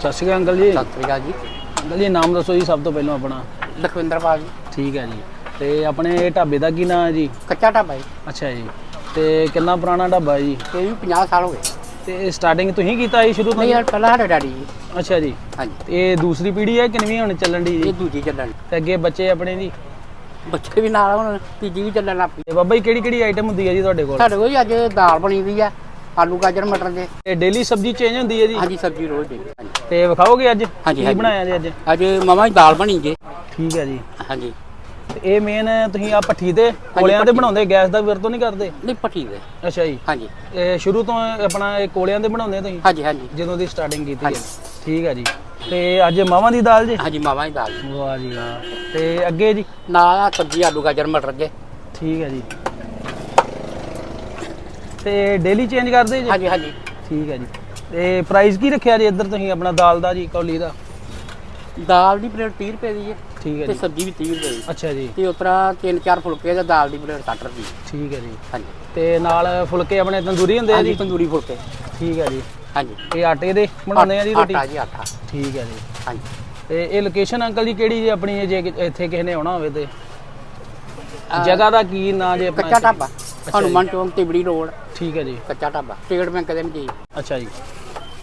ਸਤਿ ਸ਼੍ਰੀ ਅਕਾਲ ਅੰਕਲ ਜੀ। ਸਤਿ ਸ੍ਰੀ ਅਕਾਲ ਜੀ। ਅੰਕਲ ਜੀ ਨਾਮ ਦੱਸੋ ਜੀ ਸਭ ਤੋਂ ਪਹਿਲਾਂ ਆਪਣਾ। ਲਖਵਿੰਦਰਪਾਲ ਜੀ ਠੀਕ ਹੈ ਜੀ। ਤੇ ਆਪਣੇ ਢਾਬੇ ਦਾ ਕੀ ਨਾਮ ਹੈ ਜੀ? ਕੱਚਾ ਢਾਬਾ ਜੀ। ਅੱਛਾ ਜੀ। ਤੇ ਕਿੰਨਾ ਪੁਰਾਣਾ ਢਾਬਾ ਹੈ ਜੀ? ਤੇ ਵੀ 50 ਸਾਲ ਹੋ ਗਏ। ਤੇ ਸਟਾਰਟਿੰਗ ਤੁਸੀਂ ਕੀਤਾ ਜੀ ਸ਼ੁਰੂ ਤੋਂ ਨਹੀਂ ਯਾਰ ਪਹਿਲਾਂ ਸਾਡੇ ਡੈਡੀ ਜੀ। ਅੱਛਾ ਜੀ। ਹਾਂਜੀ। ਇਹ ਦੂਸਰੀ ਪੀੜ੍ਹੀ ਹੈ ਕਿੰਨਵੀਂ ਹੁਣ ਚੱਲਣ ਦੀ ਜੀ? ਇਹ ਦੂਜੀ ਚੱਲਣ। ਤੇ ਅੱਗੇ ਬੱਚੇ ਆਪਣੇ ਜੀ? ਬੱਚੇ ਵੀ ਨਾਲ ਹੁਣ ਤੀਜੀ ਵੀ ਚੱਲਣ ਲੱਗ ਪਈ। ਤੇ ਬਾਬਾ ਜੀ ਕਿਹੜੀ ਕਿਹੜੀ ਆਈਟਮ ਹੁੰਦੀ ਹੈ ਜੀ ਤੁਹਾਡੇ ਕੋਲ? ਸਾਡੇ ਕੋਲ ਜੀ ਅੱਜ ਦਾਲ ਬਣੀ ਹੋਈ ਆ ਆਲੂ ਗਾਜਰ ਮਟਰ ਦੇ। ਤੇ ਡੇਲੀ ਸਬਜ਼ੀ ਚੇਂਜ ਹੁੰਦੀ ਹੈ ਜੀ? ਹਾਂਜੀ ਸਬਜ਼ੀ ਰੋਜ਼ ਦੇ ਹਾਂਜੀ। ਤੇ ਵਿਖਾਓਗੇ ਅੱਜ? ਹਾਂਜੀ, ਕੀ ਹਾਂਜੀ। ਬਣਾਇਆ ਜੀ ਅੱਜ? ਅੱਜ ਮਮਾ ਦੀ ਦਾਲ ਬਣੀ ਜੇ। ਠੀਕ ਹੈ ਜੀ। ਹਾਂਜੀ। ਤੇ ਇਹ ਮੇਨ ਤੁਸੀਂ ਆ ਭੱਠੀ ਤੇ ਕੋਲਿਆਂ ਤੇ ਭੱਠੀ। ਬਣਾਉਂਦੇ ਗੈਸ ਦਾ ਵਰਤੋਂ ਨਹੀਂ ਕਰਦੇ? ਨਹੀਂ ਪੱਠੀ ਦੇ। ਅੱਛਾ ਜੀ। ਹਾਂਜੀ। ਇਹ ਸ਼ੁਰੂ ਤੋਂ ਆਪਣਾ ਇਹ ਕੋਲਿਆਂ ਦੇ ਬਣਾਉਂਦੇ ਤੁਸੀਂ? ਹਾਂਜੀ ਹਾਂਜੀ। ਜਦੋਂ ਦੀ ਸਟਾਰਟਿੰਗ ਕੀਤੀ ਹੈ। ਹਾਂਜੀ। ਠੀਕ ਹੈ ਜੀ। ਤੇ ਅੱਜ ਮਾਵਾਂ ਦੀ ਦਾਲ ਜੀ? ਹਾਂਜੀ ਮਾਵਾ ਦੀ ਦਾਲ। ਵਾਹ ਜੀ ਵਾਹ। ਤੇ ਅੱਗੇ ਜੀ? ਨਾਲ ਆ ਸਬਜ਼ੀ ਆਲੂ ਗਾਜਰ ਮਟਰ ਦੇ ਠੀਕ ਹੈ ਜੀ। ਤੇ ਡੇਲੀ ਚੇਂਜ ਕਰਦੇ ਜੀ? ਹਾਂਜੀ ਹਾਂਜੀ। ਠੀਕ ਹੈ ਜੀ। ਤੇ ਪ੍ਰਾਈਸ ਕੀ ਰੱਖਿਆ ਜੀ ਇੱਧਰ ਤੁਸੀਂ ਆਪਣਾ ਦਾਲ ਦਾ ਜੀ ਕੌਲੀ ਦਾ? ਦਾਲ ਦੀ ਪਲੇਟ 30 ਰੁਪਏ ਦੀ ਹੈ ਠੀਕ ਹੈ ਤੇ ਜੀ। ਸਬਜ਼ੀ ਵੀ 30 ਰੁਪਏ ਦੀ। ਅੱਛਾ ਜੀ। ਤੇ ਉਤਰਾ ਤਿੰਨ ਚਾਰ ਫੁਲਕੇ ਦਾ ਦਾਲ ਦੀ ਪਲੇਟ 60 ਰੁਪਏ। ਠੀਕ ਹੈ ਜੀ। ਹਾਂਜੀ। ਤੇ ਨਾਲ ਫੁਲਕੇ ਆਪਣੇ ਤੰਦੂਰੀ ਹੁੰਦੇ ਆ ਹਾਂਜੀ ਜੀ ਤੰਦੂਰੀ ਫੁਲਕੇ। ਠੀਕ ਹੈ ਜੀ। ਹਾਂਜੀ। ਇਹ ਆਟੇ ਦੇ ਬਣਾਉਂਦੇ ਆ ਜੀ ਰੋਟੀ? ਆਟਾ ਜੀ ਆਟਾ। ਠੀਕ ਹੈ ਜੀ। ਹਾਂਜੀ। ਤੇ ਇਹ ਲੋਕੇਸ਼ਨ ਅੰਕਲ ਜੀ ਕਿਹੜੀ ਜੀ ਆਪਣੀ ਜੇ ਕਿ- ਇੱਥੇ ਕਿਸੇ ਨੇ ਆਉਣਾ ਹੋਵੇ ਤੇ। ਅਹ ਜਗ੍ਹਾ ਦਾ ਕੀ ਨਾਂ ਜੇ ਆਪਣਾ? ਕੱਚਾ ਢਾਬਾ। ਜੀ। ਹਨੂੰਮਾਨ ਚੌਂਕ ਤਿਬੜੀ ਰੋਡ। ਠੀਕ ਹੈ ਜੀ। ਕੱਚਾ ਢਾਬਾ। ਸਟੇਟ ਬੈਂਕ ਦੇ ਵਿੱਚ ਅੱਛਾ ਜੀ।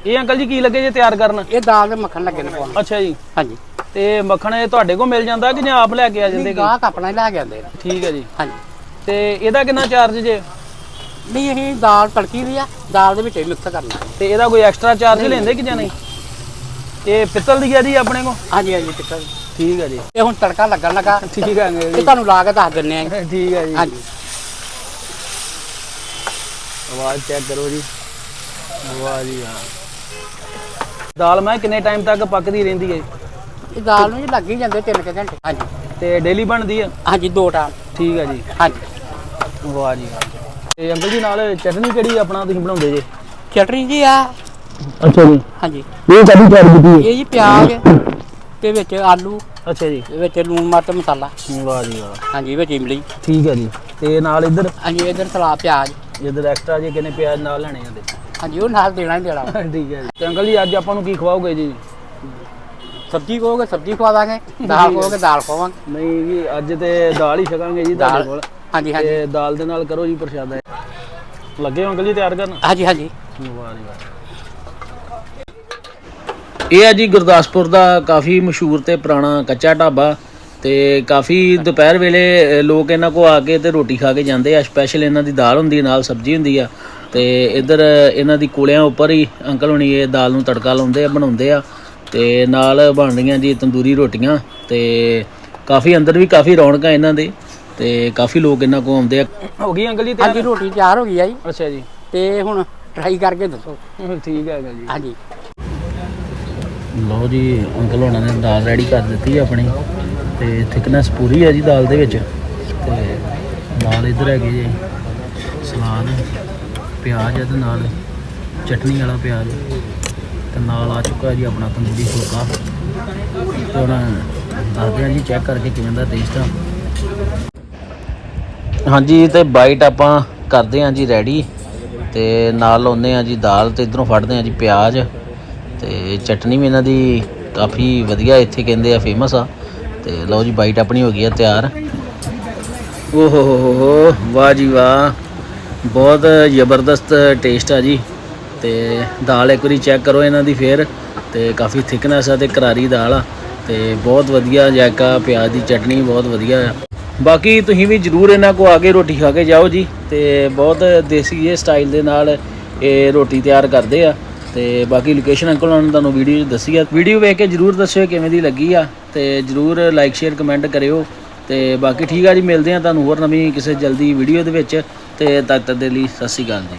ਇਹ ਅੰਕਲ ਜੀ ਕੀ ਲੱਗੇ ਜੇ ਤਿਆਰ ਕਰਨ? ਇਹ ਦਾਲ ਦੇ ਮੱਖਣ ਲੱਗੇ ਨੇ ਪਾਉਣ ਅੱਛਾ ਜੀ। ਹਾਂਜੀ। ਤੇ ਮੱਖਣ ਇਹ ਤੁਹਾਡੇ ਕੋਲ ਮਿਲ ਜਾਂਦਾ ਕਿ ਜਾਂ ਆਪ ਲੈ ਕੇ ਆ ਜਾਂਦੇ ਕੀ? ਗਾਹਕ ਆਪਣਾ ਹੀ ਲੈ ਕੇ ਆਉਂਦੇ ਨੇ। ਠੀਕ ਹੈ ਜੀ। ਹਾਂਜੀ। ਤੇ ਇਹਦਾ ਕਿੰਨਾ ਚਾਰਜ ਜੇ? ਨਹੀਂ ਇਹ ਦਾਲ ਤੜਕੀ ਦੀ ਆ ਦਾਲ ਦੇ ਵਿੱਚ ਹੀ ਮਿਕਸ ਕਰਨਾ ਹੈ। ਤੇ ਇਹਦਾ ਕੋਈ ਐਕਸਟਰਾ ਚਾਰਜ ਲੈਂਦੇ ਕਿ ਜਾਂ ਨਹੀਂ? ਇਹ ਪਿੱਤਲ ਦੀ ਹੈ ਜੀ ਆਪਣੇ ਕੋਲ? ਹਾਂਜੀ ਹਾਂਜੀ ਟਿੱਕਾ ਠੀਕ ਹੈ ਜੀ। ਇਹ ਹੁਣ ਤੜਕਾ ਲੱਗਣ ਲੱਗਾ। ਠੀਕ ਹੈ ਅੰਕਲ ਇਹ ਜੀ ਤੁਹਾਨੂੰ ਲਾ ਕੇ ਦੱਸ ਦਿੰਨੇ ਆ ਠੀਕ ਹੈ ਜੀ। ਹਾਂਜੀ। ਆਵਾਜ਼ ਚੈੱਕ ਕਰੋ ਜੀ। ਵਾਹ ਜੀ ਵਾਹ ਦਾਲ ਮੈਂ ਕਿੰਨੇ ਟਾਈਮ ਤੱਕ ਪੱਕਦੀ ਰਹਿੰਦੀ ਹੈ ਇਹ ਦਾਲ ਨੂੰ ਜੀ ਲੱਗ ਹੀ ਜਾਂਦੇ ਤਿੰਨ ਕੁ ਘੰਟੇ। ਹਾਂਜੀ। ਤੇ ਡੇਲੀ ਬਣਦੀ ਹੈ ਹਾਂਜੀ ਦੋ ਟਾਈਮ। ਠੀਕ ਹੈ ਜੀ। ਹਾਂਜੀ। ਵਾਹ ਜੀ ਵਾਹ। ਤੇ ਅੰਕਲ ਜੀ ਨਾਲ ਚਟਨੀ ਕਿਹੜੀ ਆਪਣਾ ਤੁਸੀਂ ਬਣਾਉਂਦੇ ਜੇ? ਚਟਨੀ ਜੀ ਆ। ਅੱਛਾ ਜੀ। ਹਾਂਜੀ। ਇਹ ਕਦੀ ਤਿਆਰ ਕੀਤੀ ਇਹ ਜੀ ਪਿਆਜ਼ ਤੇ ਵਿੱਚ ਆਲੂ ਅੱਛਾ ਜੀ। ਤੇ ਵਿੱਚ ਲੂਣ ਮਿਰਚ ਮਸਾਲਾ। ਵਾਹ ਜੀ ਵਾਹ। ਹਾਂਜੀ ਵਿੱਚ ਇਮਲੀ। ਠੀਕ ਹੈ ਜੀ। ਤੇ ਨਾਲ ਇੱਧਰ? ਹਾਂਜੀ ਇਧਰ ਸਲਾਦ ਪਿਆਜ਼। ਇੱਧਰ ਐਕਸਟਰਾ ਜੇ ਕਿੰਨੇ ਪਿਆਜ਼ ਨਾਲ ਲੈਣੇ ਜਾਂਦੇ ਹਾਂਜੀ ਉਹ ਨਾਲ ਦੇਣਾ ਹੀ ਦੇਣਾ ਠੀਕ ਹੈ ਜੀ। ਤੇ ਅੰਕਲ ਜੀ ਅੱਜ ਆਪਾਂ ਨੂੰ ਕੀ ਖਵਾਓਗੇ ਜੀ? ਸਬਜ਼ੀ ਕਹੋਗੇ ਸਬਜ਼ੀ ਖਵਾ ਦਾਂਗੇ। ਦਾਲ ਕਹੋਗੇ ਦਾਲ ਖਵਾਵਾਂਗੇ। ਨਹੀਂ ਜੀ ਅੱਜ ਤੇ ਦਾਲ ਹੀ ਛਕਾਂਗੇ ਜੀ ਤੁਹਾਡੇ ਕੋਲ। ਹਾਂਜੀ ਹਾਂਜੀ। ਤੇ ਦਾਲ ਦੇ ਨਾਲ ਕਰੋ ਜੀ ਪ੍ਰਸ਼ਾਦਾ। ਲੱਗੇ ਹੋ ਅੰਕਲ ਜੀ ਤਿਆਰ ਕਰਨ? ਹਾਂਜੀ ਹਾਂਜੀ। ਵਾਹ ਜੀ ਵਾਹ। ਇਹ ਹੈ ਜੀ ਗੁਰਦਾਸਪੁਰ ਦਾ ਕਾਫੀ ਮਸ਼ਹੂਰ ਤੇ ਪੁਰਾਣਾ ਕੱਚਾ ਢਾਬਾ। ਤੇ ਕਾਫੀ ਦੁਪਹਿਰ ਵੇਲੇ ਲੋਕ ਇਹਨਾਂ ਕੋ ਆ ਕੇ ਤੇ ਰੋਟੀ ਖਾ ਕੇ ਜਾਂਦੇ ਆ। ਸਪੈਸ਼ਲ ਇਹਨਾਂ ਦੀ ਦਾਲ ਹੁੰਦੀ ਹੈ, ਨਾਲ ਸਬਜ਼ੀ ਹੁੰਦੀ ਆ। ਤੇ ਇੱਧਰ ਇਹਨਾਂ ਦੀ ਕੋਲਿਆਂ ਉੱਪਰ ਹੀ ਅੰਕਲ ਹੁਣੀ ਇਹ ਦਾਲ ਨੂੰ ਤੜਕਾ ਲਾਉਂਦੇ ਆ ਬਣਾਉਂਦੇ ਆ। ਤੇ ਨਾਲ ਬਣ ਰਹੀਆਂ ਜੀ ਤੰਦੂਰੀ ਰੋਟੀਆਂ। ਤੇ ਕਾਫੀ ਅੰਦਰ ਵੀ ਕਾਫੀ ਰੌਣਕਾਂ ਇਹਨਾਂ ਦੇ। ਤੇ ਕਾਫੀ ਲੋਕ ਇਹਨਾਂ ਕੋ ਆਉਂਦੇ ਆ। ਹੋ ਗਈ ਅੰਕਲ ਜੀ ਹਾਂਜੀ ਰੋਟੀ ਤਿਆਰ ਹੋ ਗਈ ਆ ਜੀ। ਅੱਛਾ ਜੀ। ਤੇ ਹੁਣ ਟਰਾਈ ਕਰਕੇ ਦੱਸੋ। ਠੀਕ ਹੈ ਅੰਕਲ ਜੀ। ਹਾਂਜੀ। ਲਓ ਜੀ ਅੰਕਲ ਹੋਣਾ ਨੇ ਦਾਲ ਰੈਡੀ ਕਰ ਦਿੱਤੀ ਆਪਣੀ। ਤੇ ਥਿਕਨੈਸ ਪੂਰੀ ਹੈ ਜੀ ਦਾਲ ਦੇ ਵਿੱਚ। ਤੇ ਨਾਲ ਇੱਧਰ ਹੈਗੇ ਜੀ ਸਲਾਦ, ਪਿਆਜ਼ ਇਹਦੇ ਨਾਲ, ਚਟਨੀ ਵਾਲਾ ਪਿਆਜ਼। ਤੇ ਨਾਲ ਆ ਚੁੱਕਾ ਜੀ ਆਪਣਾ ਤੰਦੂਰੀ ਫੁਲਕਾ। ਤੇ ਹੁਣ ਦੱਸਦੇ ਹਾਂ ਜੀ ਚੈੱਕ ਕਰਕੇ ਕਿਵੇਂ ਦਾ ਟੇਸਟ ਆ। ਹਾਂਜੀ, ਤੇ ਬਾਈਟ ਆਪਾਂ ਕਰਦੇ ਹਾਂ ਜੀ ਰੈਡੀ ਤੇ ਨਾਲ ਲਾਉਂਦੇ ਹਾਂ ਜੀ ਦਾਲ ਤੇ ਇਧਰੋਂ ਫੜਦੇ ਹਾਂ ਜੀ ਪਿਆਜ਼। ਤੇ ਚਟਨੀ ਵੀ ਇਹਨਾਂ ਦੀ ਕਾਫੀ ਵਧੀਆ ਇੱਥੇ ਕਹਿੰਦੇ ਆ ਫੇਮਸ ਆ। ਤੇ ਲਓ ਜੀ ਬਾਈਟ ਆਪਣੀ ਹੋ ਗਈ ਆ ਤਿਆਰ। ਓ ਹੋ ਹੋ ਹੋ, ਵਾਹ ਜੀ ਵਾਹ। ਬਹੁਤ ਜ਼ਬਰਦਸਤ ਟੇਸਟ ਆ ਜੀ। ਤੇ ਦਾਲ ਇੱਕ ਵਾਰੀ ਚੈੱਕ ਕਰੋ ਇਹਨਾਂ ਦੀ ਫੇਰ। ਤੇ ਕਾਫੀ ਥਿਕਨੈਸ ਆ ਤੇ ਕਰਾਰੀ ਦਾਲ ਆ। ਤੇ ਬਹੁਤ ਵਧੀਆ ਜਾਇਕਾ ਪਿਆਜ਼ ਦੀ ਚਟਨੀ ਬਹੁਤ ਵਧੀਆ ਆ। ਬਾਕੀ ਤੁਸੀਂ ਵੀ ਜਰੂਰ ਇਹਨਾਂ ਕੋ ਆ ਕੇ ਰੋਟੀ ਖਾ ਕੇ ਜਾਓ ਜੀ। ਤੇ ਬਹੁਤ ਦੇਸੀ ਇਹ ਸਟਾਈਲ ਦੇ ਨਾਲ ਇਹ ਰੋਟੀ ਤਿਆਰ ਕਰਦੇ ਆ। ਤੇ ਬਾਕੀ ਲੋਕੇਸ਼ਨ ਅੰਕਲ ਉਹਨਾਂ ਨੇ ਤੁਹਾਨੂੰ ਵੀਡੀਓ 'ਚ ਦੱਸੀ ਆ। ਵੀਡੀਓ ਵੇਖ ਕੇ ਜਰੂਰ ਦੱਸਿਓ ਕਿਵੇਂ ਦੀ ਲੱਗੀ ਆ ਤੇ ਜਰੂਰ ਲਾਈਕ ਸ਼ੇਅਰ ਕਮੈਂਟ ਕਰਿਓ ਤੇ ਬਾਕੀ ਠੀਕ ਆ ਜੀ, ਮਿਲਦੇ ਆ ਤੁਹਾਨੂੰ ਹੋਰ ਨਵੀਂ ਕਿਸੇ ਜਲਦੀ ਵੀਡੀਓ ਦੇ ਵਿੱਚ ਤੇ ਤਦ ਤੱਕ ਦੇ ਲਈ ਸਤਿ ਸ਼੍ਰੀ ਅਕਾਲ ਜੀ।